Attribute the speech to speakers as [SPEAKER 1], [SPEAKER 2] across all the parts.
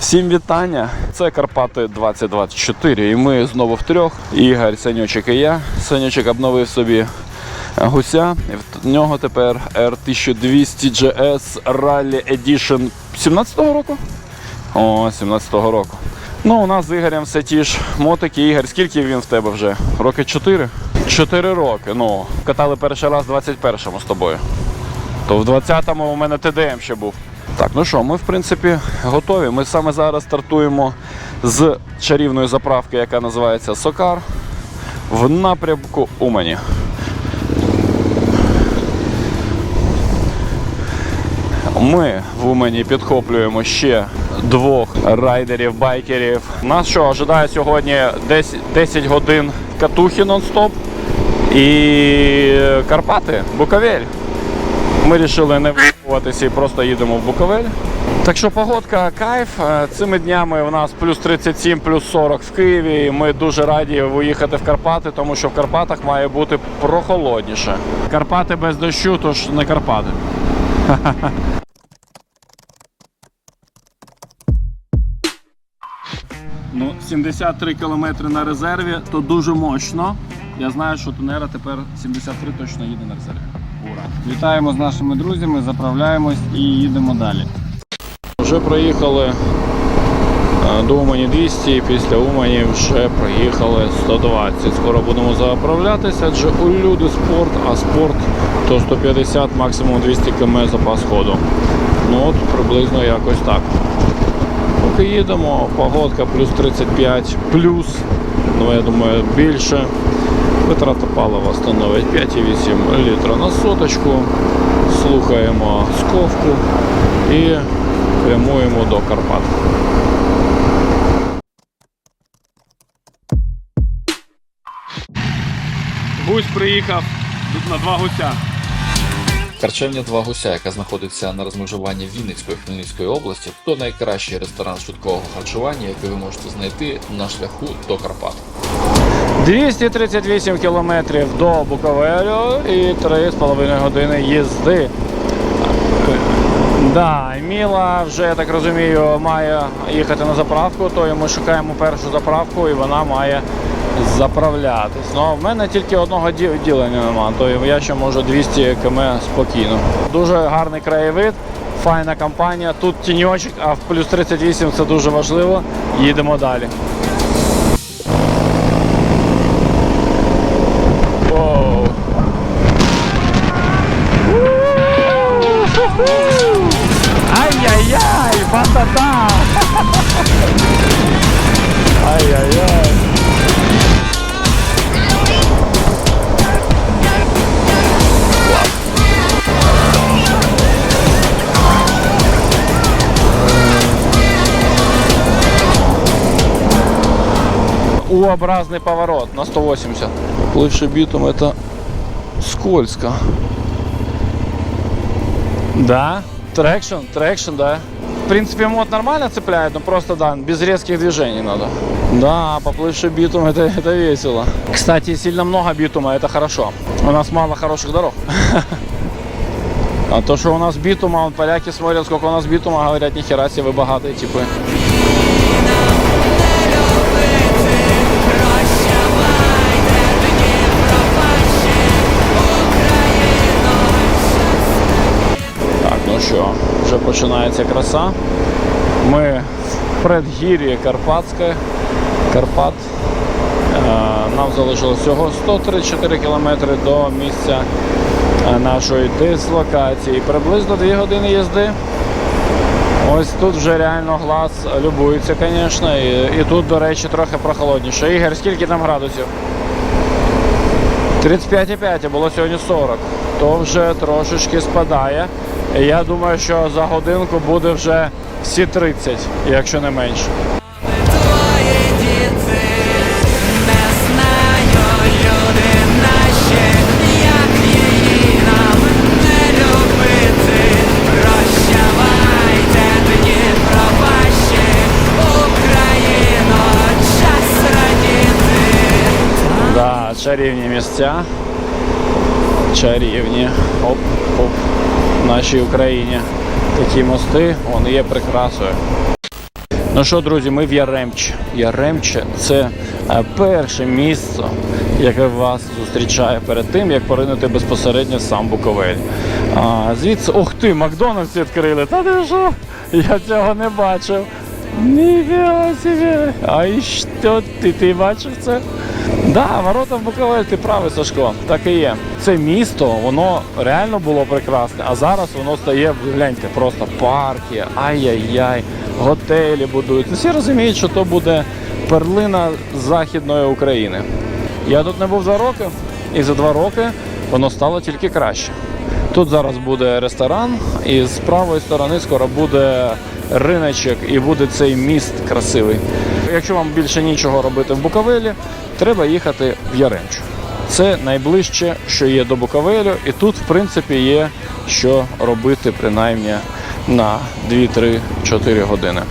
[SPEAKER 1] Всім вітання! Це Карпати 2024 і ми знову в трьох. Ігор, Санючик і я. Санючик обновив собі гуся. І в нього тепер R1200 GS Rally Edition 17-го року? О, 17-го року. Ну, у нас з Ігорем все ті ж мотики. Ігор, скільки він в тебе вже? Роки 4? 4 роки. Ну, катали перший раз в 21-му з тобою. То в 20-му у мене ТДМ ще був. Так, ну що, ми в принципі готові. Ми саме зараз стартуємо з чарівної заправки, яка називається Сокар, в напрямку Умані. Ми в Умані підхоплюємо ще двох райдерів, байкерів. Нас що ожидає сьогодні 10, 10 годин катухи нон-стоп і Карпати, Буковель. Ми вирішили не і просто їдемо в Буковель. Так що погодка кайф. Е, Цими днями у нас плюс 37, плюс 40 в Києві. І Ми дуже раді виїхати в Карпати, тому що в Карпатах має бути прохолодніше. Карпати без дощу, тож не Карпати. Ну, 73 кілометри на резерві, то дуже мощно. Я знаю, що Тунера тепер 73 точно їде на резерві.
[SPEAKER 2] Вітаємо з нашими друзями, заправляємось і їдемо далі.
[SPEAKER 1] Вже проїхали е, до Умані 200, і після Умані вже проїхали 120. Скоро будемо заправлятися, адже у люди спорт, а спорт то 150, максимум 200 км запас ходу. Ну от приблизно якось так. Поки їдемо, погодка плюс 35, плюс, ну я думаю, більше. Витрата палива становить 5,8 літра на соточку. Слухаємо сковку і прямуємо до Карпат. Гусь приїхав тут на два гуся.
[SPEAKER 3] Харчевня Два гуся, яка знаходиться на розмежуванні Вінницької і Хмельницької області, то найкращий ресторан швидкого харчування, який ви можете знайти на шляху до Карпат.
[SPEAKER 1] 238 кілометрів до Буковелю і 3,5 години їзди. Да, Міла вже, я так розумію, має їхати на заправку, то ми шукаємо першу заправку і вона має заправлятись. Ну, в мене тільки одного ді- ділення немає, то я ще можу 200 км спокійно. Дуже гарний краєвид, файна компанія. Тут тіньочок, а в плюс 38 це дуже важливо. Їдемо далі. У-образный поворот на 180. Плывший битум это скользко. Да, трекшн, трекшн, да. В принципе, мод нормально цепляет, но просто, да, без резких движений надо. Да, поплывший битум, это, это весело. Кстати, сильно много битума, это хорошо. У нас мало хороших дорог. А то, что у нас битума, вон поляки смотрят, сколько у нас битума, говорят, нихера себе, вы богатые типы. Що, вже починається краса. Ми в предгір'ї Карпатське. Карпат. Е, Нам залишилось всього 134 кілометри до місця е, нашої дислокації. Приблизно 2 години їзди. Ось тут вже реально глаз любується, звісно. І, і тут, до речі, трохи прохолодніше. Ігор, скільки там градусів? 35,5, а було сьогодні 40. То вже трошечки спадає. Я думаю, що за годинку буде вже всі 30, якщо не менше. Да, чарівні місця. Чарівні. Оп, оп. Нашій Україні. Такі мости, вони є прикрасою. Ну що, друзі, ми в Яремче. Яремче це е, перше місце, яке вас зустрічає перед тим, як поринути безпосередньо сам Буковель. А, звідси, ох ти, Макдональдс відкрили. Та ти що? Я цього не бачив. Ніфіга собі. А і що ти, ти бачив це? Да, ворота в Буковель, ти правий, Сашко, так і є. Це місто, воно реально було прекрасне, а зараз воно стає, гляньте, просто парки, ай-яй-яй, готелі будують. Всі розуміють, що то буде перлина Західної України. Я тут не був два роки, і за два роки воно стало тільки краще. Тут зараз буде ресторан, і з правої сторони скоро буде риночок і буде цей міст красивий. Якщо вам більше нічого робити в Буковелі, треба їхати в Яремчу. Це найближче, що є до Буковелю, і тут, в принципі, є що робити принаймні на 2-3-4 години.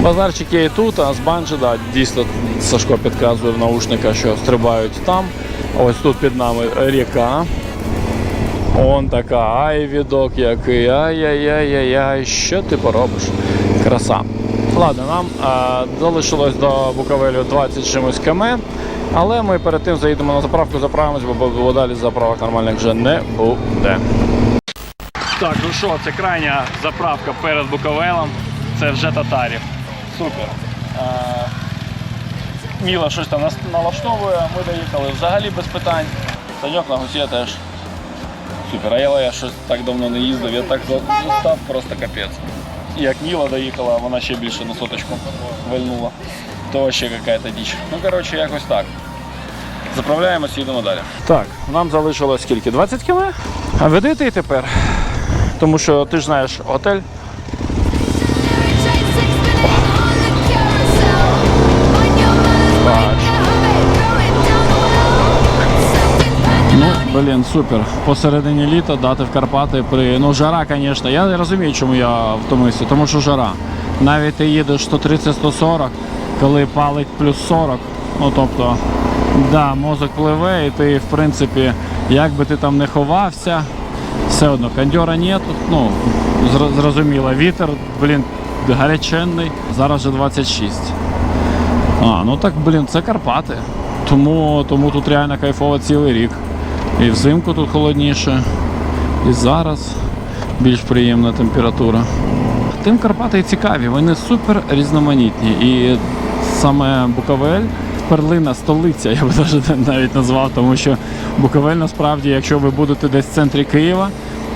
[SPEAKER 1] Базарчик є і тут, а з банджі, да, дійсно Сашко підказує в наушника, що стрибають там. Ось тут під нами ріка. Он така, ай, відок який, ай-яй-яй-яй-яй, що ти поробиш? Краса. Ладно, нам а, залишилось до Буковелю 20 чимось км, але ми перед тим заїдемо на заправку, заправимось, бо, бо далі заправок нормальних вже не буде. Так, ну що, це крайня заправка перед Буковелем. Це вже татарів. Супер. А, Міла щось там налаштовує, ми доїхали взагалі без питань. Саньок на гусі теж. Супер, а я, я щось так давно не їздив, я так за- просто капець. Як Ніла доїхала, вона ще більше на соточку вильнула. То ще якась діч. Ну, коротше, якось так. Заправляємось, їдемо далі. Так, нам залишилось скільки? 20 км? А веди ти тепер. Тому що ти ж знаєш готель. Блін, супер. Посередині літа дати в Карпати при. Ну, жара, звісно. Я розумію, чому я втомився, тому що жара. Навіть ти їдеш 130-140, коли палить плюс 40. Ну тобто, да, мозок пливе, і ти, в принципі, як би ти там не ховався, все одно кондьора нет, ну, зрозуміло, вітер, блін, гаряченний. Зараз вже 26. А, ну так, блін, це Карпати. Тому, тому тут реально кайфово цілий рік. І взимку тут холодніше, і зараз більш приємна температура. Тим Карпати цікаві, вони супер різноманітні. І саме Буковель, перлина, столиця, я би навіть назвав, тому що Буковель насправді, якщо ви будете десь в центрі Києва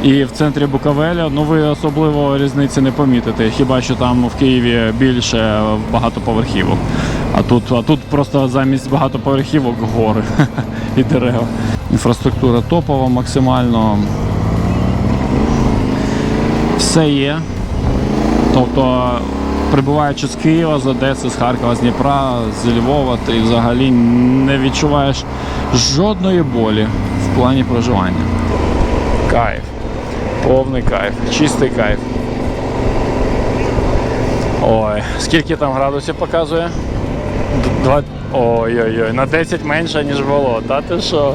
[SPEAKER 1] і в центрі Буковеля, ну ви особливо різниці не помітите. Хіба що там в Києві більше багатоповерхівок. А тут, а тут просто замість багатоповерхівок гори і дерева. Інфраструктура топова максимально. Все є. Тобто, прибуваючи з Києва, з Одеси, з Харкова, з Дніпра, з Львова, ти взагалі не відчуваєш жодної болі в плані проживання. Кайф. Повний кайф, чистий кайф. Ой, скільки там градусів показує? Ой-ой-ой, на 10 менше, ніж було. Та ти що?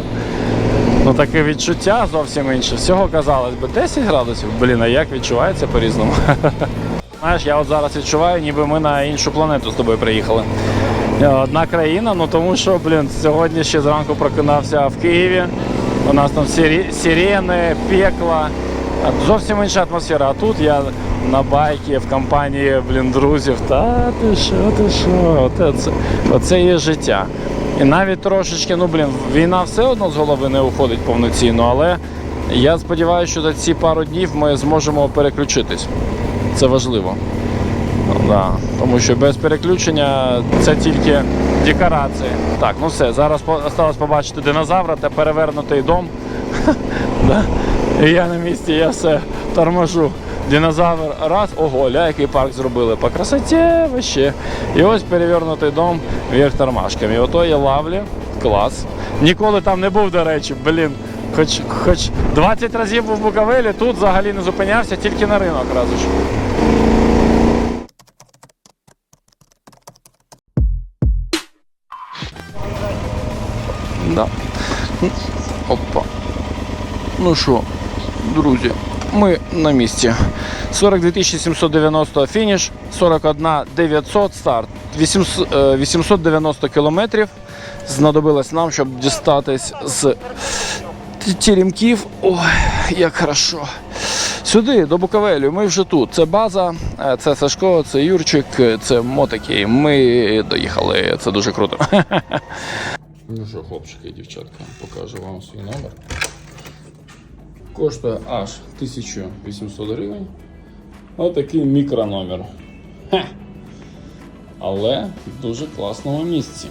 [SPEAKER 1] Ну таке відчуття зовсім інше. Всього казалось би 10 градусів. Блін, а як відчувається по-різному? Знаєш, я от зараз відчуваю, ніби ми на іншу планету з тобою приїхали. Е, Одна країна, ну тому що, блін, сьогодні ще зранку прокинався в Києві. У нас там сирени, пекла. Зовсім інша атмосфера. А тут я на байкі в компанії блін, друзів. Та ти що, ти що? Оце, оце є життя. І навіть трошечки, ну блін, війна все одно з голови не уходить повноцінно, але я сподіваюся, що за ці пару днів ми зможемо переключитись. Це важливо. Да. Тому що без переключення це тільки декорації. Так, ну все, зараз осталось побачити динозавра та перевернутий дом. І я на місці, я все торможу. Динозавр раз, ого, ля, який парк зробили. По красоті вообще. І ось перевернутий дом вверх тормашками. Ото я лавлю. Клас. Ніколи там не був, до речі, блін. Хоч, хоч 20 разів був в Буковелі, тут взагалі не зупинявся, тільки на ринок разу ж. Да. Опа. Ну що, друзі, ми на місці. 42 790 фініш, 41 900 старт. 800, е, 890 кілометрів знадобилось нам, щоб дістатись з теремків. Ой, як хорошо. Сюди, до Буковелю, ми вже тут. Це база, е, це Сашко, це Юрчик, це мотики. Ми доїхали. Це дуже круто. Ну що, хлопчики і дівчатка, покажу вам свій номер. Коштує аж 1800 гривень. Отакий мікрономер. Хе. Але в дуже класному місці.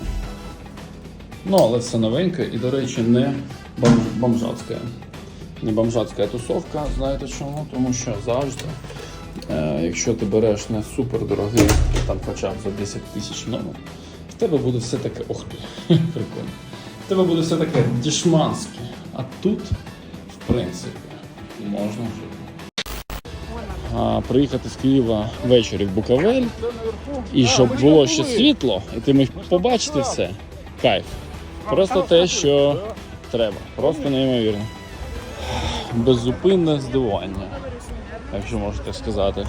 [SPEAKER 1] Ну, але це новеньке і, до речі, не бомж... бомжацьке. Не бомжацька тусовка, знаєте чому? Тому що завжди, е, якщо ти береш не супер дорогий, там хоча б за 10 тисяч номер, в тебе буде все таке, ох ти, прикольно. В тебе буде все таке дішманське. А тут, в принципі, можна жити. Приїхати з Києва ввечері в Буковель, і щоб було ще світло, і ти міг побачити все. Кайф. Просто те, що треба. Просто неймовірно. Беззупинне здивування, якщо можна так сказати.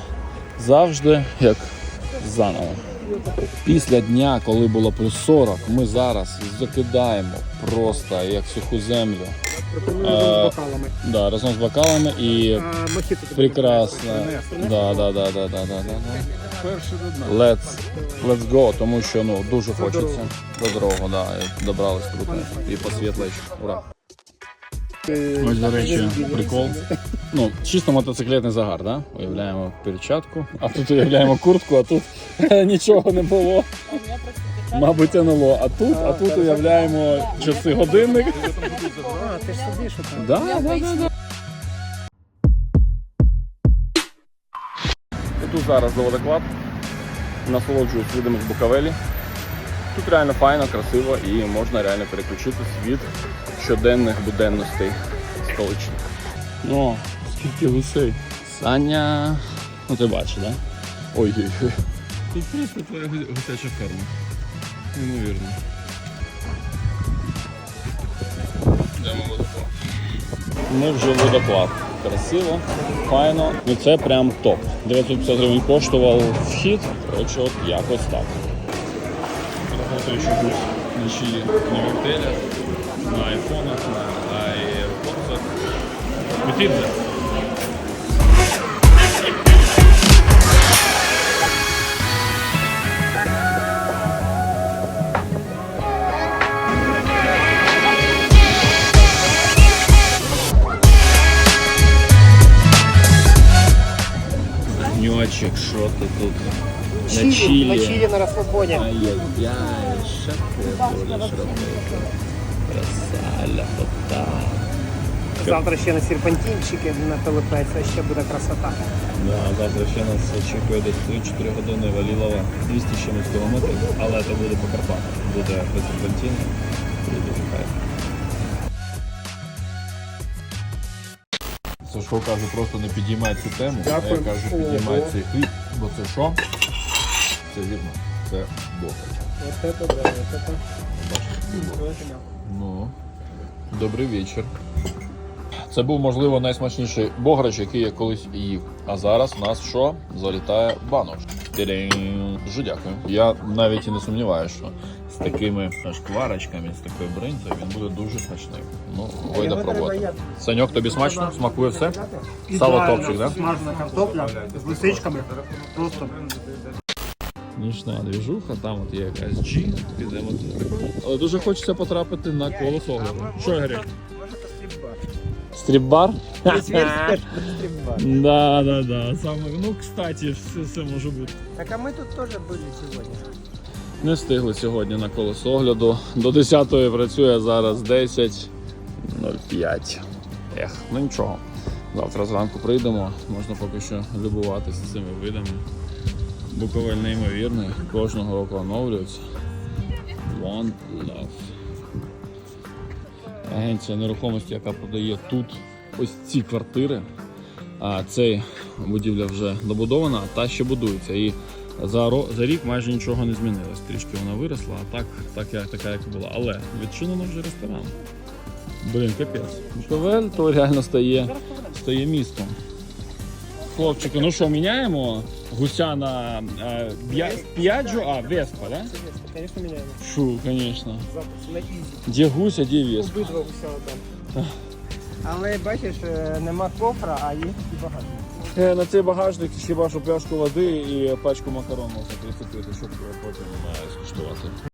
[SPEAKER 1] Завжди як заново. Після дня, коли було плюс 40, ми зараз закидаємо просто як суху землю. Е, да, разом з бокалами і прекрасно. Да, да, да, да, да, да, да, да. Let's, let's go, тому що ну дуже хочеться. До дорогу, да, і добрались круто. І по світлич. Ура. Ось, до речі, прикол. Ну, чисто мотоциклетний загар, да? Уявляємо перчатку, а тут уявляємо куртку, а тут нічого не було. Мабуть, НЛО. А тут, а тут уявляємо часи годинник.
[SPEAKER 4] Ти ж собі що?
[SPEAKER 1] Да, да, да, да. Тут зараз до водоклад. Насолоджуюсь видами з Буковелі. Тут реально файно, красиво і можна реально переключитись від щоденних буденностей столичних. О, скільки гусей. Саня. Ну ти бачиш, так? Да? Ой-ой-ой. Тут просто твоя гу- гусяча ферма. Неймовірно. Йдемо. Ми вже водоклад. Красиво, файно. Ну це прям топ. 950 гривень коштував вхід. Коротше, от якось так. Работаючий бус на чилі на вертелях, на айфонах, на айподсах. Петидзе. Ти тут? На чилі.
[SPEAKER 4] На чилі на розслабоні.
[SPEAKER 1] Ай-яй-яй, що ти будеш робити? Краса, ляпота.
[SPEAKER 4] Завтра ще на серпантинчики на ТЛП, це ще буде красота.
[SPEAKER 1] Да, завтра ще нас очікує десь 3-4 години Валілова 200 з чимось кілометрів, але це буде по Карпатах. Буде без серпантин. Буде дуже кайф. Сашко каже, просто не підіймай цю тему, а я кажу, підіймай цей хліб, це що? Це вірно, це Бог.
[SPEAKER 4] От добре, оце.
[SPEAKER 1] Ну, добрий вечір. Це був, можливо, найсмачніший бограч, який я колись їв. А зараз у нас що? Залітає банош. Дуже дякую. Я навіть і не сумніваюся, що такими шкварочками, з такою бринзою він буде дуже смачний. Ну, гойда пробувати. Саньок, тобі смачно? Смакує все? Сало топчик, так?
[SPEAKER 4] Смажена картопля з лисичками. Просто
[SPEAKER 1] Нічна двіжуха, там от є якась джі, підемо туди. Але дуже хочеться потрапити на колесо огляду. Що, Ігорі? Стрібар? Да, да, да. Саме, ну, кстати, все, все може бути.
[SPEAKER 4] Так а ми тут теж були сьогодні.
[SPEAKER 1] Не встигли сьогодні на колесо огляду. До 10-ї працює зараз 10.05. Ех, ну нічого. Завтра зранку прийдемо, можна поки що любуватися цими видами. Буковель неймовірний, кожного року оновлюється. One Love. Агенція нерухомості, яка продає тут ось ці квартири. А цей будівля вже добудована, та ще будується. І за, за рік майже нічого не змінилось. Трішки вона виросла, а так, так як, така, як і була. Але відчинено вже ресторан. Блін, капець. Буковель то реально стає, стає містом. хлопчики, ну що, міняємо гуся на е, б'я- п'яджу, а веспа, да?
[SPEAKER 4] Звісно, міняємо.
[SPEAKER 1] Шу, звісно.
[SPEAKER 4] На ізі.
[SPEAKER 1] Де гуся, де веспа.
[SPEAKER 4] Обидва уся один. Але бачиш, е, нема кофра, а є і багато.
[SPEAKER 1] Е, На цей багажник хіба що пляшку води і пачку макарону можна прицепити, щоб потім е, скуштувати.